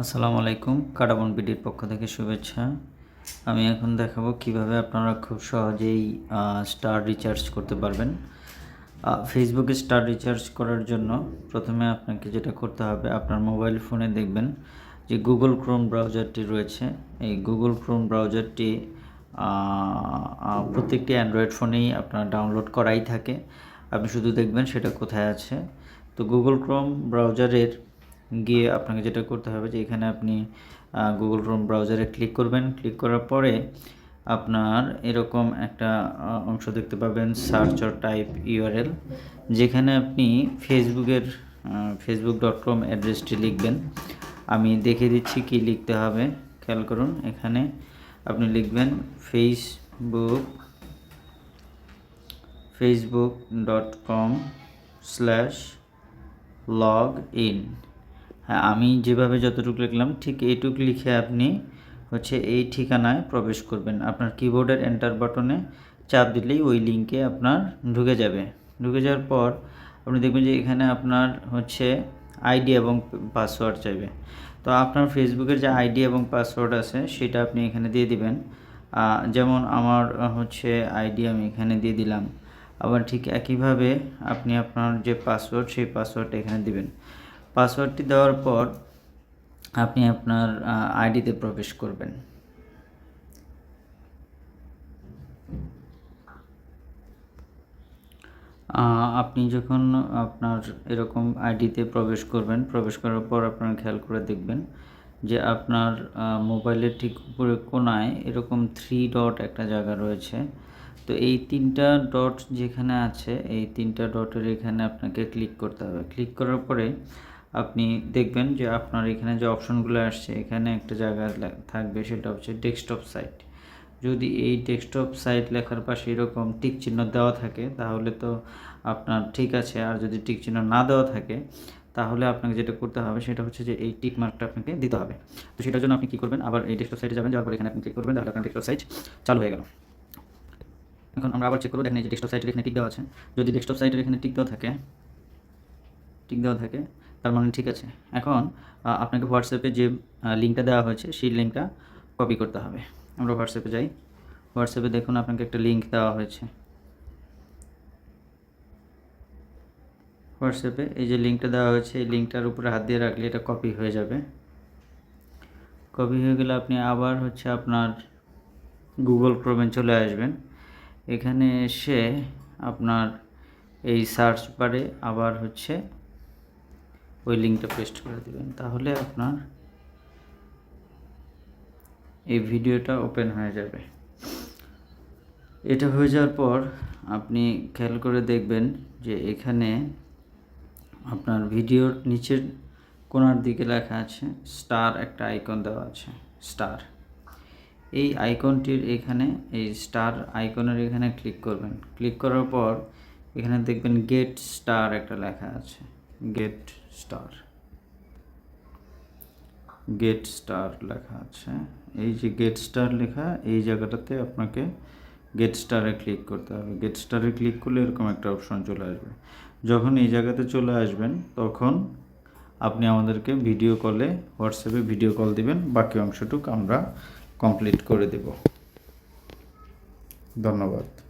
আসসালামু আলাইকুম, কাটাবন বিডির পক্ষ থেকে শুভেচ্ছা। আমি এখন দেখাবো কীভাবে আপনারা খুব সহজেই স্টার রিচার্জ করতে পারবেন। ফেসবুকে স্টার রিচার্জ করার জন্য প্রথমে আপনাকে যেটা করতে হবে, আপনার মোবাইল ফোনে দেখবেন যে গুগল ক্রোম ব্রাউজারটি রয়েছে। এই গুগল ক্রোম ব্রাউজারটি প্রত্যেকটি অ্যান্ড্রয়েড ফোনেই আপনার ডাউনলোড করাই থাকে। আপনি শুধু দেখবেন সেটা কোথায় আছে। তো গুগল ক্রোম ব্রাউজারের গিয়ে আপনাকে যেটা করতে হবে যে এখানে আপনি গুগল ক্রোম ব্রাউজারে ক্লিক করবেন। ক্লিক করার পরে আপনার এরকম একটা অংশ দেখতে পাবেন সার্চ অর টাইপ ইউআরএল যেখানে আপনি ফেসবুকের ফেসবুক ডট কম অ্যাড্রেসটি লিখবেন। আমি দেখে দিচ্ছি কি লিখতে হবে। খেয়াল করুন, এখানে আপনি লিখবেন Facebook Facebook dot com slash log in আমি যেভাবে যতটুকু লিখলাম, ঠিক এইটুকু লিখে আপনি হচ্ছে এই ঠিকানায় প্রবেশ করবেন। আপনার কিবোর্ডের এন্টার বাটনে চাপ দিলেই ওই লিঙ্কে আপনার ঢুকে যাবে। ঢুকে যাওয়ার পর আপনি দেখবেন যে এখানে আপনার হচ্ছে আইডি এবং পাসওয়ার্ড চাইবে। তো আপনার ফেসবুকের যে আইডি এবং পাসওয়ার্ড আছে, সেটা আপনি এখানে দিয়ে দিবেন। যেমন আমার হচ্ছে আইডি আমি এখানে দিয়ে দিলাম। আবার ঠিক একইভাবে আপনি আপনার যে পাসওয়ার্ড সেই পাসওয়ার্ডটা এখানে দিবেন। পাসওয়ার্ডটি দেওয়ার পর আপনি আপনার আইডিতে প্রবেশ করবেন। আপনি যখন আপনার এরকম আইডিতে প্রবেশ করবেন, প্রবেশ করার পর আপনার খেয়াল করে দেখবেন যে আপনার মোবাইলের ঠিক উপরে কোনায় এরকম থ্রি ডট একটা জায়গা রয়েছে। তো এই তিনটা ডট যেখানে আছে, এই তিনটা ডটের এখানে আপনাকে ক্লিক করতে হবে। ক্লিক করার পরে আপনি দেখবেন যে আপনার এখানে যে অপশনগুলো আসছে, এখানে একটা জায়গা থাকবে, সেটা হচ্ছে ডেস্কটপ সাইট যদি এই ডেস্কটপ সাইট লেখার পাশে এরকম টিক চিহ্ন দেওয়া থাকে, তাহলে তো আপনার ঠিক আছে। আর যদি টিক চিহ্ন না দেওয়া থাকে, তাহলে আপনাকে যেটা করতে হবে, সেটা হচ্ছে যে এই টিক মার্কটা আপনাকে দিতে হবে। তো সেটার জন্য আপনি কী করবেন? আবার এই ডেস্কটপ সাইটে যাবেন, যাওয়ার পর এখানে আপনি ক্লিক করবেন, তাহলে আপনার ডেস্কটপ সাইট চালু হয়ে গেল। এখন আমরা আবার চেক করব, দেখেন এই যে ডেস্কটপ সাইটের এখানে টিক দেওয়া আছে। যদি ডেস্কটপ সাইটের এখানে টিক দেওয়া থাকে টিক দেওয়া থাকে তার মানে ঠিক আছে। এখন আপনাকে হোয়াটসঅ্যাপে যে লিঙ্কটা দেওয়া হয়েছে, সেই লিঙ্কটা কপি করতে হবে। আমরা হোয়াটসঅ্যাপে যাই। হোয়াটসঅ্যাপে দেখুন আপনাকে একটা লিঙ্ক দেওয়া হয়েছে। হোয়াটসঅ্যাপে এই যে লিঙ্কটা দেওয়া হয়েছে, এই লিঙ্কটার উপরে হাত দিয়ে রাখলে এটা কপি হয়ে যাবে। কপি হয়ে গেলে আপনি আবার হচ্ছে আপনার গুগল ক্রোমে চলে আসবেন। এখানে এসে আপনার এই সার্চ বারে আবার হচ্ছে ওই লিঙ্কটা পেস্ট করে দিবেন। তাহলে আপনার এই ভিডিওটা ওপেন হয়ে যাবে। এটা হয়ে যাওয়ার পর আপনি খেয়াল করে দেখবেন যে এখানে আপনার ভিডিওর নিচের কোনার দিকে লেখা আছে স্টার একটা আইকন দেওয়া আছে স্টার এই আইকনটির এখানে, এই স্টার আইকনের এখানে ক্লিক করবেন। ক্লিক করার পর এখানে দেখবেন গেট স্টার একটা লেখা আছে। গেট স্টার গেট স্টার লেখা আছে। এই যে গেট স্টার লেখা, এই জায়গাটাতে আপনাকে গেট স্টারে ক্লিক করতে হবে। গেট স্টারে ক্লিক করলে এরকম একটা অপশন চলে আসবে। যখন এই জায়গাতে চলে আসবেন, তখন আপনি আমাদেরকে ভিডিও কলে হোয়াটসঅ্যাপে ভিডিও কল দিবেন। বাকি অংশটুকু আমরা কমপ্লিট করে দেব। ধন্যবাদ।